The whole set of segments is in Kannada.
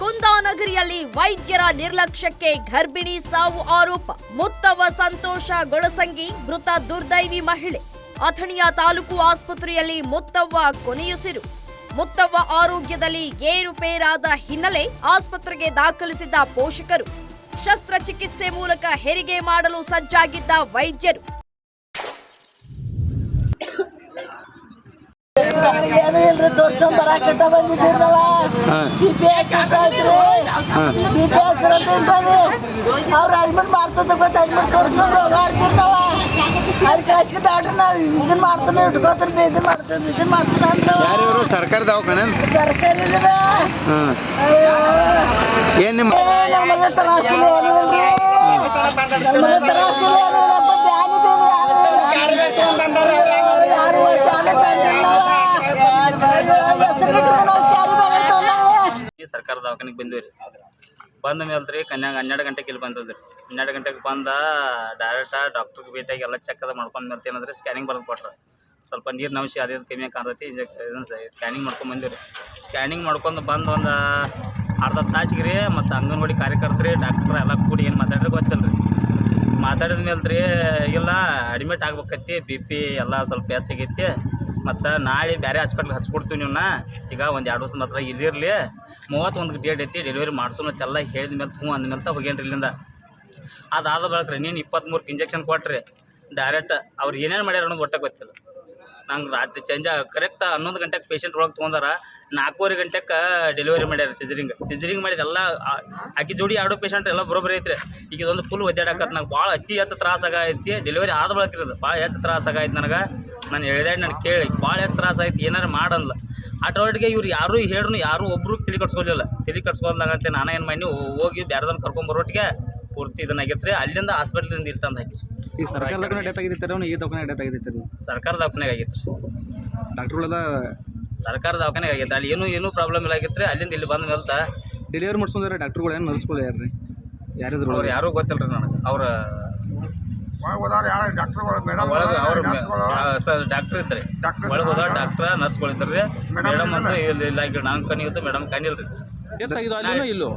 ನಗರಿಯಲ್ಲಿ ವೈದ್ಯರ ನಿರ್ಲಕ್ಷ್ಯಕ್ಕೆ ಗರ್ಭಿಣಿ ಸಾವು ಆರೋಪ. ಮುತ್ತವ ಸಂತೋಷ ಗೊಳಸಂಗಿ ಮೃತ ದುರ್ದೈವಿ ಮಹಿಳೆ. ಅಥಣಿಯ ತಾಲೂಕು ಆಸ್ಪತ್ರೆಯಲ್ಲಿ ಮುತ್ತವ್ವ ಕೊನೆಯುಸಿರು. ಮುತ್ತವ್ವ ಆರೋಗ್ಯದಲ್ಲಿ ಏರುಪೇರಾದ ಹಿನ್ನೆಲೆ ಆಸ್ಪತ್ರೆಗೆ ದಾಖಲಿಸಿದ್ದ ಪೋಷಕರು. ಶಸ್ತ್ರಚಿಕಿತ್ಸೆ ಮೂಲಕ ಹೆರಿಗೆ ಮಾಡಲು ಸಜ್ಜಾಗಿದ್ದ ವೈದ್ಯರು. ಇಲ್ರಿ ತೋರ್ಸ್ಕೊಂಡ್ ಬರಾಕಟ್ಟ ಬಂದಿದ್ದೀವಿ ನಾವ ಬಿ ಪಿ ಐತ್ರಿ. ಬಿ ಪಿ ಉಂಟದು ಅವ್ರು ಅಡ್ಮಿಟ್ ಮಾಡ್ತದ ಗೊತ್ತ? ಅಡ್ಮಿಟ್ ತೋರ್ಸ್ಕೊಂಡು ಹೋಗಾಡ್ತೀವಿ ನಾವ ಅದಕ್ಕೆ ಹಚ್ಚಿಗೆ ಡಾಕ್ಟರ್ ನಾವು. ಇದನ್ನ ಮಾಡ್ತಾನೆ ಇಟ್ಕೋತಾನೆ ಇದನ್ನ ಮಾಡ್ತಾನೆ ಇದನ್ನ ಮಾಡ್ತಾನೆ ಅಂತ. ಸರ್ಕಾರ ದವಾಖಾನೆ? ಸರ್ಕಾರ ಏನು ನಿಮ್ಮ ತರಾಸಿಲ್ಲ ತರಾಸಿಲ್ಲ ಏನು ಇಲ್ಲಪ್ಪ ಬ್ಯಾನಿ ಬೇರೆ ಯಾರು ಯಾರು ಬ್ಯಾನಿ ತಂದಿಲ್ಲ ಹೆಸರು ಬಿಟ್ಟು ನಾವು ಕ್ಯಾರಿ ಬೇರೆ ಈ ಸರ್ಕಾರ ದವಾಖಾನಿಗೆ ಬಂದಿವಿ ರೀ. ಬಂದ ಮೇಲೆ ರೀ ಕನ್ಯಾಗ ಹನ್ನೆರಡು ಗಂಟೆಗೆ ಇಲ್ಲಿ ಬಂದದ್ರಿ ಹನ್ನೆರಡು ಗಂಟೆಗೆ ಬಂದ ಡೈರೆಕ್ಟ ಡಾಕ್ಟ್ರಿಗೆ ಭೇಟಿಯಾಗಿ ಎಲ್ಲ ಚೆಕ್ ಅದ ಮಾಡ್ಕೊಂಡ್ ಮೇಲೆ ಏನಂದ್ರೆ ಸ್ಕ್ಯಾನಿಂಗ್ ಬರೆದು ಕೊಟ್ರೆ. ಸ್ವಲ್ಪ ನೀರಿನ ಅಂಶ ಅದೇ ಕಮ್ಮಿ ಕಾಣ್ತೈತಿ ಸ್ಕ್ಯಾನಿಂಗ್ ಮಾಡ್ಕೊಂಡು ಬಂದಿವಿ ಸ್ಕ್ಯಾನಿಂಗ್ ಮಾಡ್ಕೊಂಡು ಬಂದು ಒಂದು ಅರ್ಧ ತಾಸಿಗೆ ರೀ ಮತ್ತು ಅಂಗನವಾಡಿ ಕಾರ್ಯಕರ್ತರಿ ಡಾಕ್ಟ್ರ್ ಎಲ್ಲ ಕೂಡಿ ಏನು ಮಾತಾಡ್ರಿ ಗೊತ್ತಿಲ್ಲ ರೀ ಮಾತಾಡಿದ ಮೇಲೆ ರೀ, ಇಲ್ಲ ಅಡ್ಮಿಟ್ ಆಗ್ಬೇಕೈತಿ ಬಿ ಪಿ ಎಲ್ಲ ಸ್ವಲ್ಪ ಹೆಚ್ಚಾಗೈತಿ ಮತ್ತು ನಾಳೆ ಬೇರೆ ಹಾಸ್ಪಿಟ್ಲ್ಗೆ ಹಚ್ಕೊಡ್ತೀವಿ ನೀವನ್ನ ಈಗ ಒಂದು ಎರಡು ವರ್ಷ ಮಾತ್ರ ಇಲ್ಲಿರಲಿ ಮೂವತ್ತೊಂದು ಡೇಟ್ ಐತಿ ಡೆಲಿವರಿ ಮಾಡ್ಸೋಣ ಅಂತೆಲ್ಲ ಹೇಳಿದ ಮೇಲೆ ಹ್ಞೂ ಅಂದ್ಮೇಲೆ ಹೋಗ್ಯನ್ರಿ ಇಲ್ಲಿಂದ. ಅದಾದ ಬಳಕ್ರಿ ನೀನು ಇಪ್ಪತ್ತ್ಮೂರಕ್ಕೆ ಇಂಜೆಕ್ಷನ್ ಕೊಟ್ರಿ. ಡೈರೆಕ್ಟ್ ಅವ್ರು ಏನೇನು ಮಾಡ್ಯಾರ ಅನ್ನೋದು ಒಟ್ಟೆ ಗೊತ್ತಿಲ್ಲ. ನಂಗೆ ರಾತ್ರಿ ಚೇಂಜ್ ಕರೆಕ್ಟ್ ಹನ್ನೊಂದು ಗಂಟೆಗೆ ಪೇಷಂಟ್ ಒಳಗೆ ತೊಗೊಂಡಾರ, ನಾಲ್ಕೂವರೆ ಗಂಟೆಗೆ ಡೆಲಿವರಿ ಮಾಡ್ಯಾರ ಸಿಜರಿಂಗ್ ಸಿಜರಿಂಗ್ ಮಾಡಿದ ಎಲ್ಲ ಅಕ್ಕಿ ಜೋಡಿ ಎರಡು ಪೇಷಂಟ್ ಎಲ್ಲ ಬರೋಬ್ಬರಿ ಐತ್ರಿ. ಈಗ ಇದೊಂದು ಫುಲ್ ಒದ್ದಾಡಕತ್ತೆ ನಂಗೆ ಭಾಳ ಅಚ್ಚಿ ಹೆಚ್ಚು ತ್ರಾಸ ಆಗೈತಿ. ಡೆಲಿವರಿ ಆದ ಬಳಕ್ರಿ ಅದು ಭಾಳ ಹೆಚ್ಚು ತ್ರಾಸ ಆಗೈತೆ ನನಗೆ. ನಾನು ಹೇಳಿದೆ ನಾನು ಕೇಳಿ ಭಾಳ ಎಷ್ಟು ತ್ರಾಸ ಆಯ್ತು ಏನಾರು ಮಾಡಲ್ಲ ಆಟೋಟಿಗೆ ಇವ್ರು ಯಾರೂ ಹೇಳ್ರು ಯಾರೂ ಒಬ್ರು ತಲೆ ಕಟ್ಸ್ಕೊಲಿಲ್ಲ. ತಲೆ ಕಟ್ಸ್ಕೊಲ್ದಾಗಂತೆ ನಾನು ಏನು ಮಾಡಿ ಹೋಗಿ ಬೇರೆದವ್ರನ್ನ ಕರ್ಕೊಂಬರೋಟಿಗೆ ಪೂರ್ತಿ ಇದನ್ನಾಗಿತ್ತು ರೀ ಅಲ್ಲಿಂದ ಹಾಸ್ಪಿಟ್ಲಿಂದ ಇರ್ತಂದು ಹಾಕಿ ಈಗ ಸರ್ಕಾರ ದವಾಖಾನೆ ಡೇ ಈ ದವಾಖಾನೆ ಡೇ ಸರ್ಕಾರ ದವಾಖಾನೆಗೆ ಆಗೈತೆ ರೀ ಡಾಕ್ಟ್ರುಗಳೆಲ್ಲ ಸರ್ಕಾರ ದವಾಖಾನೆಗೆ ಆಗೈತೆ ಅಲ್ಲಿ ಏನೂ ಏನೂ ಪ್ರಾಬ್ಲಮ್ ಇಲ್ಲ ಆಗಿತ್ತು ರೀ ಅಲ್ಲಿಂದ ಇಲ್ಲಿ ಬಂದ ಮೇಲೆ ಡೆಲಿವರಿ ಮಾಡಿಸ್ಕೊಂಡ್ರೆ ಡಾಕ್ಟ್ರುಗಳು ಏನು ನರ್ಸ್ಗಳು ಯಾರು ರೀ ಯಾರಿದ್ರು ಅವ್ರು ಯಾರೂ ಗೊತ್ತಿಲ್ಲ ರೀ ನನಗೆ. ಅವ್ರ ಒಳಗೆ ಅವ್ರ ಸರ್ ಡಾಕ್ಟ್ರ್ ಇದ್ರಿ. ಒಳಗೆ ಹೋದ ಡಾಕ್ಟ್ರ ನರ್ಸ್ಗಳು ಇದ್ದಾರೆ ರೀ ಮೇಡಮ್ ಅಂತೂ ಇಲ್ಲಿ ಇಲ್ಲ ಈಗ ನಾನು ಇತ್ತು ಮೇಡಮ್ ಕನಿಲ್ಲ ರೀ ಡೆತ್ ಆಗಿದ್ದು ಅಲ್ಲಿ ಇಲ್ಲೋ?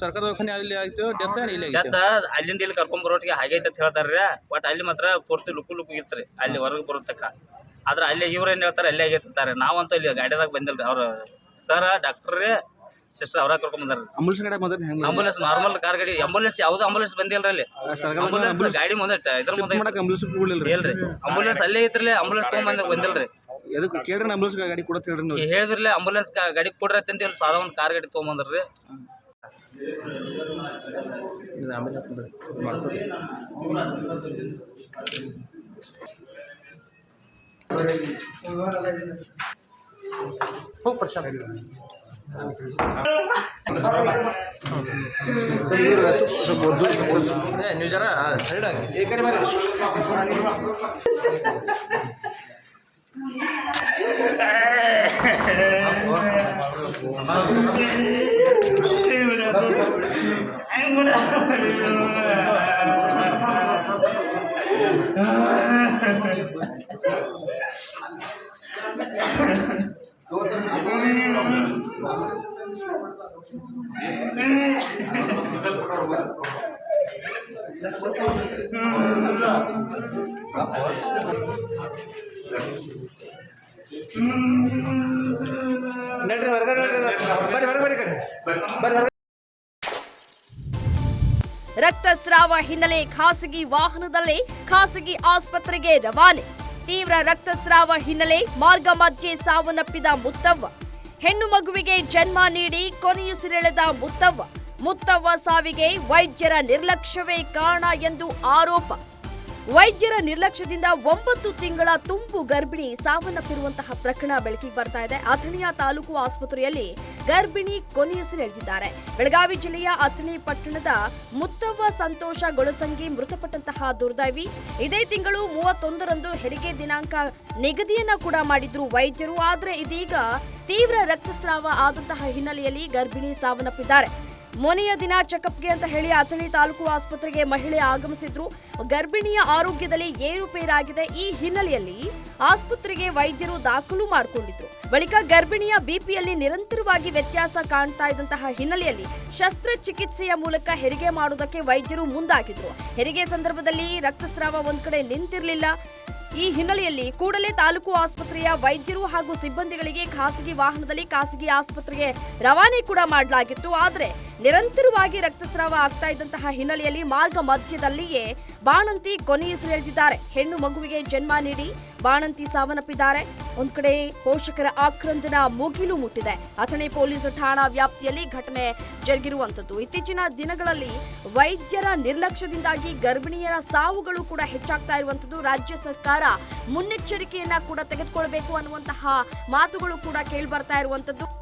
ಸರ್ಕಾರ ದವಾಖಾನೆ ಅಲ್ಲಿ ಆಯ್ತು ಡೆತ್ ಇಲ್ಲಿ ಆಗೈತೆ ಜತ್ತ ಅಲ್ಲಿಂದ ಇಲ್ಲಿ ಕರ್ಕೊಂಡ್ ಬರೋಟಿಗೆ ಹಾಗೈತೆ ಅಂತ ಹೇಳ್ತಾರೆ ರೀ ಬಟ್ ಅಲ್ಲಿ ಮಾತ್ರ ಪೂರ್ತಿ ಲುಕು ಲುಕು ಇತ್ತು ರೀ ಅಲ್ಲಿ ಹೊರಗೆ ಬರೋತಕ್ಕ ಆದ್ರೆ ಅಲ್ಲಿ ಇವ್ರು ಏನು ಹೇಳ್ತಾರೆ ಅಲ್ಲೇ ಆಗೈತೆ ಅಂತಾರೆ. ನಾವಂತೂ ಇಲ್ಲಿ ಗಾಡಿದಾಗ ಬಂದಿಲ್ಲ ರೀ ಅವ್ರ ಸರ್ ಡಾಕ್ಟ್ರ್ ರೀ ಸಿಸ್ಟರ್ ಅವ್ರ ಕರ್ಕೊಂಡ್ ಬಂದಾರ. ಅಂಬುಲೆನ್ಸ್ ಕಡೆ ಮೊದಲು ಹೆಂಗೆ ಆಂಬುಲೆನ್ಸ್ ನಾರ್ಮಲ್ ಕಾರ್ ಗಾಡಿ ಆಂಬುಲೆನ್ಸ್ ಯಾವ್ದು ಆಂಬುಲೆನ್ಸ್ ಬಂದಿಲ್ಲ ರೀ ಅಲ್ಲಿ ಆಂಬುಲೆನ್ಸ್ ಗಾಡಿ ಮುಂದೆ ಇದ್ರ ಮುಂದೆ ಮಾಡಕ್ಕೆ ಅಂಬುಲೆನ್ಸ್ ಕೊಡಲಿಲ್ಲ ರೀ ಇಲ್ರಿ. ಆಂಬುಲೆನ್ಸ್ ಅಲ್ಲೇ ಐತ್ರಿ ಆಂಬುಲೆನ್ಸ್ ತೊಗೊಂಬಂದ್ ಬಂದಿಲ್ರಿ. ಎದಕ್ಕೆ ಕೇಳ್ರಿ ಅಂಬುಲೆನ್ಸ್ ಗಾಡಿ ಕೊಡತ್ತೆ ಹೇಳ್ರಿ ನೀವು. ಹೇಳಿದ್ರಲ್ಲ ಆಂಬುಲೆನ್ಸ್ ಗಾಡಿ ಕೊಡ್ರಿ ಅಂತ ಹೇಳಿ ಸಾದ ಒಂದು ಕಾರ್ ಗಾಡಿ ತೊಗೊಂಬಂದ್ರಿ ನೀವು ಜರ ಸೈಡ್ ಆಗಿ ಈ ಕಡೆ ಬರ Thank you. ರಕ್ತಸ್ರಾವ ಹಿನ್ನೆಲೆ ಖಾಸಗಿ ವಾಹನದಲ್ಲಿ ಖಾಸಗಿ ಆಸ್ಪತ್ರೆಗೆ ರವಾನೆ. ತೀವ್ರ ರಕ್ತಸ್ರಾವ ಹಿನ್ನೆಲೆ ಮಾರ್ಗ ಮಧ್ಯೆ ಸಾವನ್ನಪ್ಪಿದ ಮುತ್ತವ್ವ. ಹೆಣ್ಣು ಮಗುವಿಗೆ ಜನ್ಮ ನೀಡಿ ಕೊನೆಯುಸಿರೆಳೆದ ಮುತ್ತವ್ವ. ಮುತ್ತವ್ವ ಸಾವಿಗೆ ವೈದ್ಯರ ನಿರ್ಲಕ್ಷ್ಯವೇ ಕಾರಣ ಎಂದು ಆರೋಪ. ವೈದ್ಯರ ನಿರ್ಲಕ್ಷ್ಯದಿಂದ ಒಂಬತ್ತು ತಿಂಗಳ ತುಂಬು ಗರ್ಭಿಣಿ ಸಾವನ್ನಪ್ಪಿರುವಂತಹ ಪ್ರಕರಣ ಬೆಳಕಿಗೆ ಬರ್ತಾ ಇದೆ. ಅಥಣಿಯ ತಾಲೂಕು ಆಸ್ಪತ್ರೆಯಲ್ಲಿ ಗರ್ಭಿಣಿ ಕೊನೆಯುಸಿರೆಳೆದಿದ್ದಾರೆ ಬೆಳಗಾವಿ ಜಿಲ್ಲೆಯ ಅಥಣಿ ಪಟ್ಟಣದ ಮುತ್ತವ್ವ ಸಂತೋಷ ಗೊಳಸಂಗಿ ಮೃತಪಟ್ಟಂತಹ ದುರ್ದೈವಿ. ಇದೇ ತಿಂಗಳು ಮೂವತ್ತೊಂದರಂದು ಹೆರಿಗೆ ದಿನಾಂಕ ನಿಗದಿಯನ್ನ ಕೂಡ ಮಾಡಿದ್ರು ವೈದ್ಯರು. ಆದರೆ ಇದೀಗ ತೀವ್ರ ರಕ್ತಸ್ರಾವ ಆದಂತಹ ಹಿನ್ನೆಲೆಯಲ್ಲಿ ಗರ್ಭಿಣಿ ಸಾವನ್ನಪ್ಪಿದ್ದಾರೆ. ಮೊನೆಯ ದಿನ ಚೆಕಪ್ಗೆ ಅಂತ ಹೇಳಿ ಅಥಣಿ ತಾಲೂಕು ಆಸ್ಪತ್ರೆಗೆ ಮಹಿಳೆ ಆಗಮಿಸಿದ್ರು. ಗರ್ಭಿಣಿಯ ಆರೋಗ್ಯದಲ್ಲಿ ಏರುಪೇರಾಗಿದೆ ಈ ಹಿನ್ನೆಲೆಯಲ್ಲಿ ಆಸ್ಪತ್ರೆಗೆ ವೈದ್ಯರು ದಾಖಲು ಮಾಡಿಕೊಂಡಿದ್ರು. ಬಳಿಕ ಗರ್ಭಿಣಿಯ ಬಿಪಿಯಲ್ಲಿ ನಿರಂತರವಾಗಿ ವ್ಯತ್ಯಾಸ ಕಾಣ್ತಾ ಇದ್ದಂತಹ ಹಿನ್ನೆಲೆಯಲ್ಲಿ ಶಸ್ತ್ರಚಿಕಿತ್ಸೆಯ ಮೂಲಕ ಹೆರಿಗೆ ಮಾಡುವುದಕ್ಕೆ ವೈದ್ಯರು ಮುಂದಾಗಿದ್ರು. ಹೆರಿಗೆ ಸಂದರ್ಭದಲ್ಲಿ ರಕ್ತಸ್ರಾವ ಒಂದ್ ಕಡೆ ನಿಂತಿರಲಿಲ್ಲ. ಈ ಹಿನ್ನೆಲೆಯಲ್ಲಿ ಕೂಡಲೇ ತಾಲೂಕು ಆಸ್ಪತ್ರೆಯ ವೈದ್ಯರು ಹಾಗೂ ಸಿಬ್ಬಂದಿಗಳಿಗೆ ಖಾಸಗಿ ವಾಹನದಲ್ಲಿ ಖಾಸಗಿ ಆಸ್ಪತ್ರೆಗೆ ರವಾನೆ ಕೂಡ ಮಾಡಲಾಗಿತ್ತು. ಆದರೆ ನಿರಂತರವಾಗಿ ರಕ್ತಸ್ರಾವ ಆಗ್ತಾ ಇದ್ದಂತಹ ಹಿನ್ನೆಲೆಯಲ್ಲಿ ಮಾರ್ಗ ಮಧ್ಯದಲ್ಲಿಯೇ ಬಾಣಂತಿ ಕೊನೆಯುಸಿರೆಳೆದಿದ್ದಾರೆ. ಹೆಣ್ಣು ಮಗುವಿಗೆ ಜನ್ಮ ನೀಡಿ ಬಾಣಂತಿ ಸಾವನ್ನಪ್ಪಿದ್ದಾರೆ. ಒಂದ್ ಕಡೆ ಪೋಷಕರ ಆಕ್ರಂದನ ಮುಗಿಲು ಮುಟ್ಟಿದೆ. ಅಥಣಿ ಪೊಲೀಸ್ ಠಾಣಾ ವ್ಯಾಪ್ತಿಯಲ್ಲಿ ಘಟನೆ ಜರುಗಿರುವಂತದ್ದು ಇತ್ತೀಚಿನ ದಿನಗಳಲ್ಲಿ ವೈದ್ಯರ ನಿರ್ಲಕ್ಷ್ಯದಿಂದಾಗಿ ಗರ್ಭಿಣಿಯರ ಸಾವುಗಳು ಕೂಡ ಹೆಚ್ಚಾಗ್ತಾ ಇರುವಂತದ್ದು ರಾಜ್ಯ ಸರ್ಕಾರ ಮುನ್ನೆಚ್ಚರಿಕೆಯನ್ನ ಕೂಡ ತೆಗೆದುಕೊಳ್ಬೇಕು ಅನ್ನುವಂತಹ ಮಾತುಗಳು ಕೂಡ ಕೇಳಿ ಬರ್ತಾ ಇರುವಂತದ್ದು